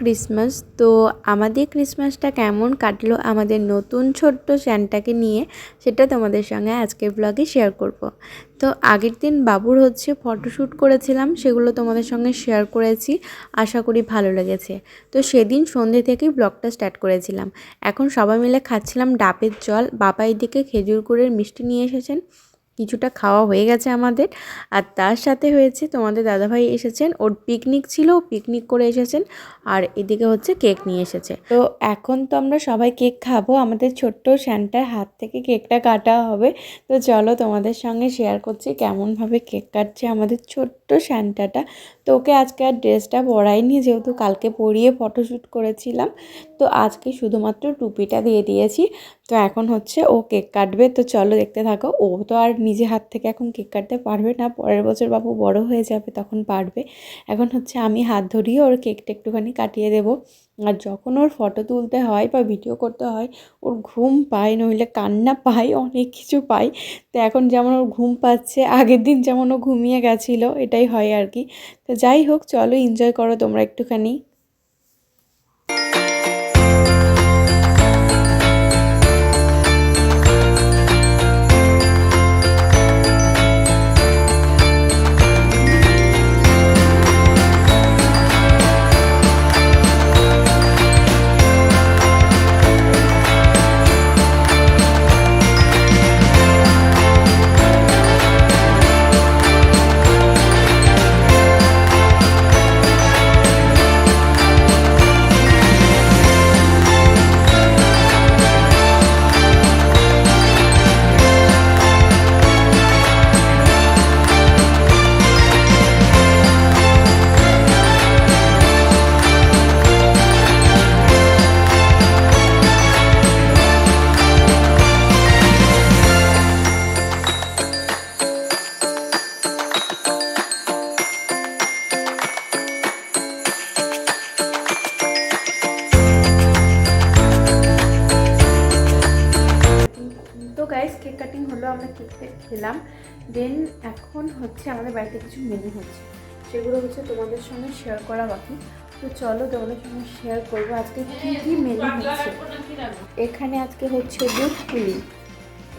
Christmas তো আমাদের ক্রিসমাসটা কেমন কাটলো আমাদের নতুন ছোট্ট স্যান্টাকে নিয়ে, সেটা তোমাদের সঙ্গে আজকের ব্লগে শেয়ার করব। তো আগের দিন বাবুর হচ্ছে ফটোশ্যুট করেছিলাম, সেগুলো তোমাদের সঙ্গে শেয়ার করেছি, আশা করি ভালো লেগেছে। তো সেদিন সন্ধ্যে থেকেই ব্লগটা স্টার্ট করেছিলাম। এখন সবাই মিলে খাচ্ছিলাম ডাবের জল, বাবা এদিকে খেজুর গুড়ের মিষ্টি নিয়ে এসেছেন। কিছুটা খাওয়া হয়ে গেছে আমাদের। আর তার সাথে হয়েছে তোমাদের দাদাভাই এসেছেন, ওর পিকনিক ছিল পিকনিক করে এসেছেন, আর এদিকে হচ্ছে কেক নিয়ে এসেছে। তো এখন তো আমরা সবাই কেক খাব, আমাদের ছোট্ট শ্যানটার হাত থেকে কেকটা কাটা হবে। তো চলো তোমাদের সঙ্গে শেয়ার করছি কেমনভাবে কেক কাটছে আমাদের ছোট্ট শ্যানটাটা। তো ওকে আজকে আর ড্রেসটা পরাইনি, যেহেতু কালকে পরিয়ে ফটোশ্যুট করেছিলাম, তো আজকে শুধুমাত্র টুপিটা দিয়ে দিয়েছি। তো এখন হচ্ছে ও কেক কাটবে, তো চলো দেখতে থাকো। ও তো আর নিজে হাত থেকে এখন কেক কাটতে পারবে না, পরের বছর বাবু বড় হয়ে যাবে তখন পারবে। এখন হচ্ছে আমি হাত ধরিয়ে ওর কেকটা একটুখানি কাটিয়ে দেবো। আর যখন ওর ফটো তুলতে হয় বা ভিডিও করতে হয়, ওর ঘুম পায়, নইলে কান্না পায়, অনেক কিছু পায়। তো এখন যেমন ওর ঘুম পাচ্ছে, আগের দিন যেমন ও ঘুমিয়ে গেছিল, এটাই হয় আর কি। তো যাই হোক, চলো এনজয় করো তোমরা একটুখানি। হলো আমরা কেকটা খেলাম। দেন এখন হচ্ছে আমাদের বাড়িতে কিছু মেনু হচ্ছে। সেগুলো হচ্ছে তোমাদের সঙ্গে শেয়ার করা বাকি। তো চলো তোমাদের সঙ্গে শেয়ার করব। আজকে কী কী মেনু হচ্ছে? এখানে আজকে হচ্ছে দুধ পুলি।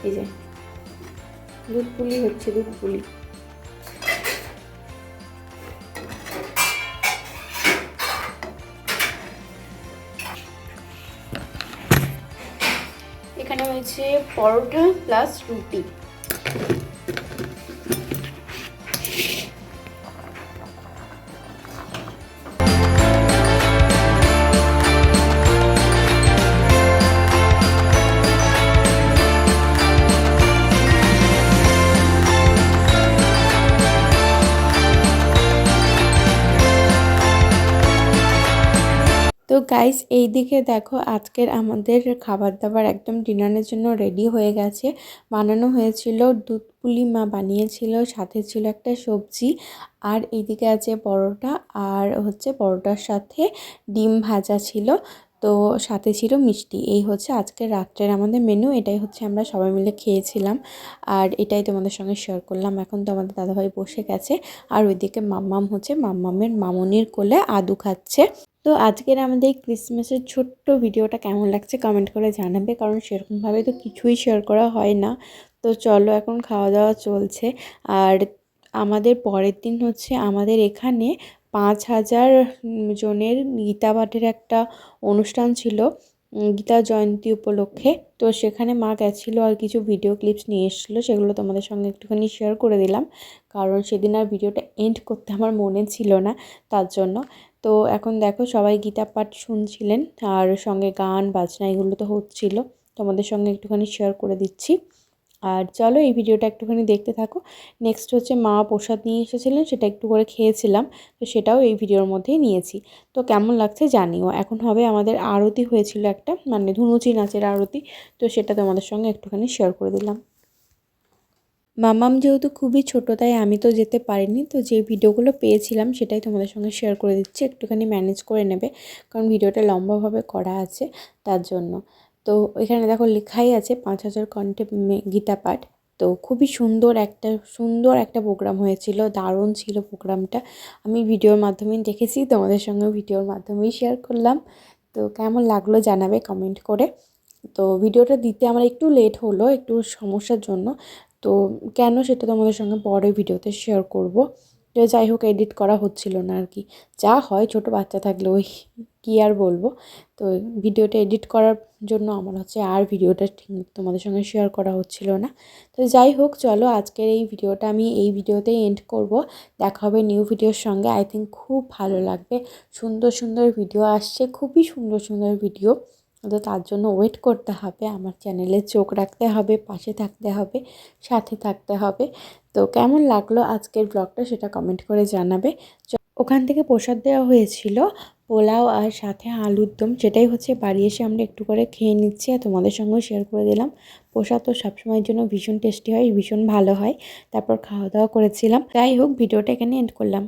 এই যে দুধ পুলি হচ্ছে দুধ পুলি। হয়েছে পরোটা প্লাস রুটি। তো গাইস এই দিকে দেখো আজকের আমাদের খাবার দাবার একদম ডিনারের জন্য রেডি হয়ে গেছে। বানানো হয়েছিল, দুধ পুলি মা বানিয়েছিল, সাথে ছিল একটা সবজি, আর এইদিকে আছে পরোটা, আর হচ্ছে পরোটার সাথে ডিম ভাজা ছিল, তো সাথে ছিল মিষ্টি। এই হচ্ছে আজকের রাত্রের আমাদের মেনু এটাই হচ্ছে আমরা সবাই মিলে খেয়েছিলাম। আর এটাই তোমাদের সঙ্গে শেয়ার করলাম, এখন তো আমাদের দাদাভাই বসে গেছে। আর ওইদিকে মাম্মাম হচ্ছে মাম্মামের মামনির কোলে আদু খাচ্ছে। তো আজকের আমাদের এই ক্রিসমাসের ছোট্ট ভিডিওটা কেমন লাগছে কমেন্ট করে জানাবে, কারণ সেরকমভাবে তো কিছুই শেয়ার করা হয় না। তো চলো এখন খাওয়া দাওয়া চলছে। আর আমাদের পরের দিন হচ্ছে আমাদের এখানে পাঁচ হাজার জনের গীতা পাঠের একটা অনুষ্ঠান ছিল। গীতা জয়ন্তী উপলক্ষে। তো সেখানে মা গেছিল আর কিছু ভিডিও ক্লিপস নিয়ে এসেছিল, সেগুলো তোমাদের সঙ্গে একটুখানি শেয়ার করে দিলাম। কারণ সেদিন আর ভিডিওটা এন্ড করতে আমার মনে ছিল না তার জন্য। তো এখন দেখো সবাই গীতা পাঠ শুনছিলেন, আর সঙ্গে গান, বাজনা এগুলো তো হচ্ছিল। তোমাদের সঙ্গে একটুখানি শেয়ার করে দিচ্ছি। আর চলো এই ভিডিওটা একটুখানি দেখতে থাকো। নেক্সট হচ্ছে মা প্রসাদ নিয়ে এসেছিলেন, সেটা একটু করে খেয়েছিলাম, তো সেটাও এই ভিডিওর মধ্যেই নিয়েছি। তো কেমন লাগছে জানিও। এখন হবে আমাদের আরতি হয়েছিল একটা মানে ধুনুচি নাচের আরতি, তো সেটা তোমাদের সঙ্গে একটুখানি শেয়ার করে দিলাম। মামাম যেহেতু খুবই ছোটো, তাই আমি তো যেতে পারিনি, তো যে ভিডিওগুলো পেয়েছিলাম সেটাই তোমাদের সঙ্গে শেয়ার করে দিচ্ছি, একটুখানি ম্যানেজ করে নেবে, কারণ ভিডিওটা লম্বাভাবে করা আছে তার জন্য। তো এখানে দেখো লেখাই আছে পাঁচ হাজার কণ্ঠে গীতা পাঠ। তো খুবই সুন্দর একটা সুন্দর একটা প্রোগ্রাম হয়েছিল, দারুণ ছিল প্রোগ্রামটা আমি ভিডিওর মাধ্যমে দেখেছি, তোমাদের সঙ্গে ভিডিওর মাধ্যমেই শেয়ার করলাম। তো কেমন লাগল জানাবে কমেন্ট করে। তো ভিডিওটা দিতে আমার একটু লেট হলো, একটু সমস্যার জন্য। তো কেন সেটা তোমাদের সঙ্গে পরে ভিডিওতে শেয়ার করব। তো যাই হোক এডিট করা হচ্ছিল না আর কি। যা হয়, ছোট বাচ্চা থাকলে, ওই কী আর বলব? তো ভিডিওটা এডিট করার জন্য আমার হচ্ছে আর ভিডিওটা ঠিক তোমাদের সঙ্গে শেয়ার করা হচ্ছিল না। তো যাই হোক, চলো আজকের এই ভিডিওটা আমি এই ভিডিওতেই এন্ড করব। দেখা হবে নিউ ভিডিওর সঙ্গে। আই থিঙ্ক খুব ভালো লাগবে। সুন্দর সুন্দর ভিডিও আসছে। খুবই সুন্দর সুন্দর ভিডিও তো তার জন্য ওয়েট করতে হবে। আমার চ্যানেলে চোখ রাখতে হবে, পাশে থাকতে হবে, সাথে থাকতে হবে। তো কেমন লাগল আজকের ব্লগটা সেটা কমেন্ট করে জানাবে। ওখান থেকে প্রসাদ দেওয়া হয়েছিল, পোলাও আর সাথে আলুর দম, সেটাই হচ্ছে বাড়ি এসে আমরা একটু করে খেয়ে নিচ্ছি আর তোমাদের সঙ্গেও শেয়ার করে দিলাম। প্রসাদ তো সবসময়ের জন্য ভীষণ টেস্টি হয়, ভীষণ ভালো হয়, তারপর খাওয়া দাওয়া করেছিলাম। যাই হোক ভিডিওটা এখানে এন্ড করলাম।